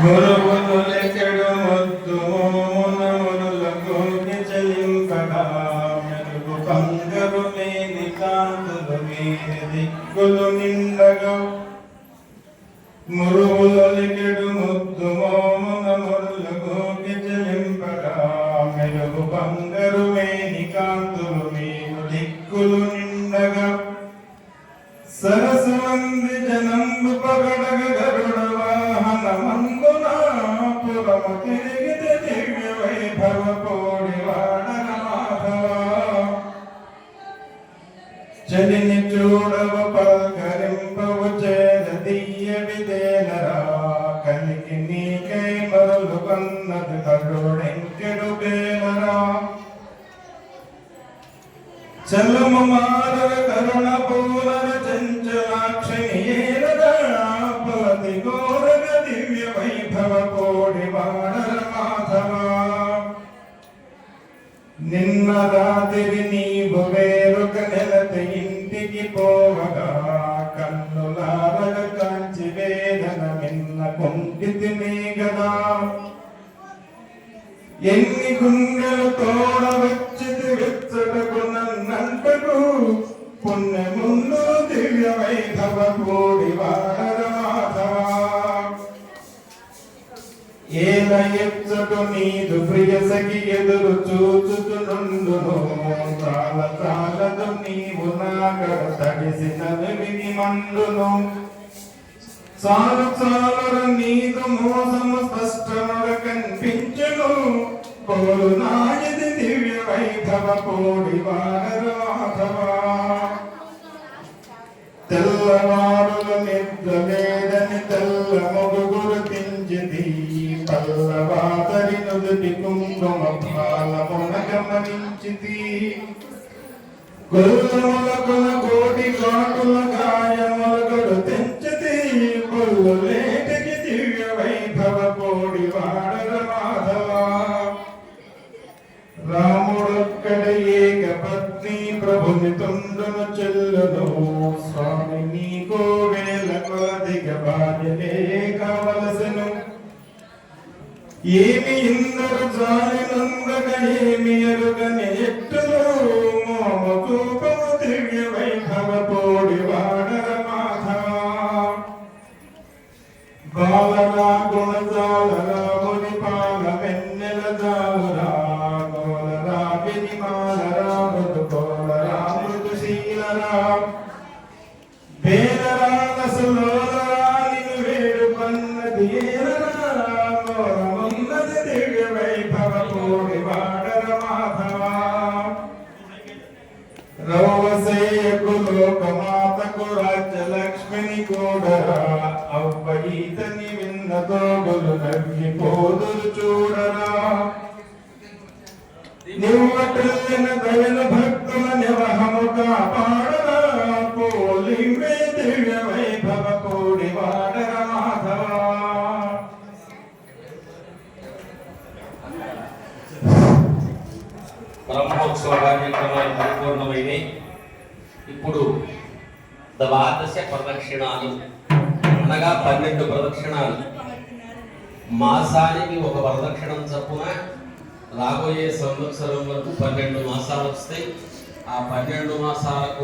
మురుగులు లెక్కడు ముద్దు మునమునులకు చెలింపగా మెరుగు పంగరు లేని కాంతులు మీరి దిక్కులు నిండగా మురుగులు లెక్కడు ముద్దు మునమునులకు చెలింపగా మెరుగు పంగరు లేని కాంతులు మీరు దిక్కులు నిండగా సరసు జనంబు పగడగ చలిని చూడవ పలకరింపవు చేద దియ్య విదేనరా కలికి నీకై మరలు కన్నది కరుడెంకెడు బేనరా చలము మారవ కరుణ పూలర చంచలాక్షణి గోరగ దివ్య వైభవ కోడి వాడర మాధవ. నిన్న రాత్రి నీవు వేరొక నెలత ఇంటికి పోవగా కన్నులారగ కాంచి వేదన నిన్న కుంటితినే గదా. ఎన్ని గుండెలు తోడ వచ్చితి వెచ్చటకు నన్నంటకు పుణ్యముందు దివ్య వైభవ కోడి వాడర మాధవ ఏల నీదు ప్రియ సఖి ఎదురు చూచుచునుండును. తాళ తాళదు నీవు నాగడ తడిసిన విని మండును. చాలు చాలు నీదు మోసము స్పష్టముగా కనిపించును. కోరు నాయది దివ్య వైభవ కోడి వాడర మాధవ తెల్లవారుల నిద్ర లేదని తెల్ల మొగుగురు తించిది పల్లవాదరి నుదుటి కుంకుమ పాలమున గమనించితి కొల్లములకుల కోటి కాటుల గాయములగడు తెంచితి. కొల్లు లేటికి దివ్య వైభవ కోడి వాడల మాధవ. రాముడొక్కడ ఏక పత్ని ప్రభుని తుండును చెల్లను. స్వామి నీకో వేల కొలదిగ భార్యలే కావలసను ఏమి ఇందరు జాలినందక ఏమి ఎరుగని ఎట్టులు మోమ దివ్య వైభవ కోడి వాడర మాధవ బాలరా గుణజాలరా ముని వెన్నెల జాలరా గోలరా వినిమాలరా రాజ్యలక్ష్మిని కూడరా అవ్వ విన్న తోగులు నవ్వి పోదురు చూడరా. నివ్వటల్లిన దయన భక్తుల నివహము కాపాడరా. పోలివే దివ్య వైభవ కోడి వాడర మాధవ. బ్రహ్మోత్సవ కార్యక్రమాలు పరిపూర్ణమైనవి ఇప్పుడు ద్వాదశ ప్రదక్షిణాలు. అనగా పన్నెండు ప్రదక్షిణాలు. మాసానికి ఒక ప్రదక్షిణం చొప్పున రాబోయే సంవత్సరం వరకు పన్నెండు మాసాలు వస్తాయి. ఆ పన్నెండు మాసాలకు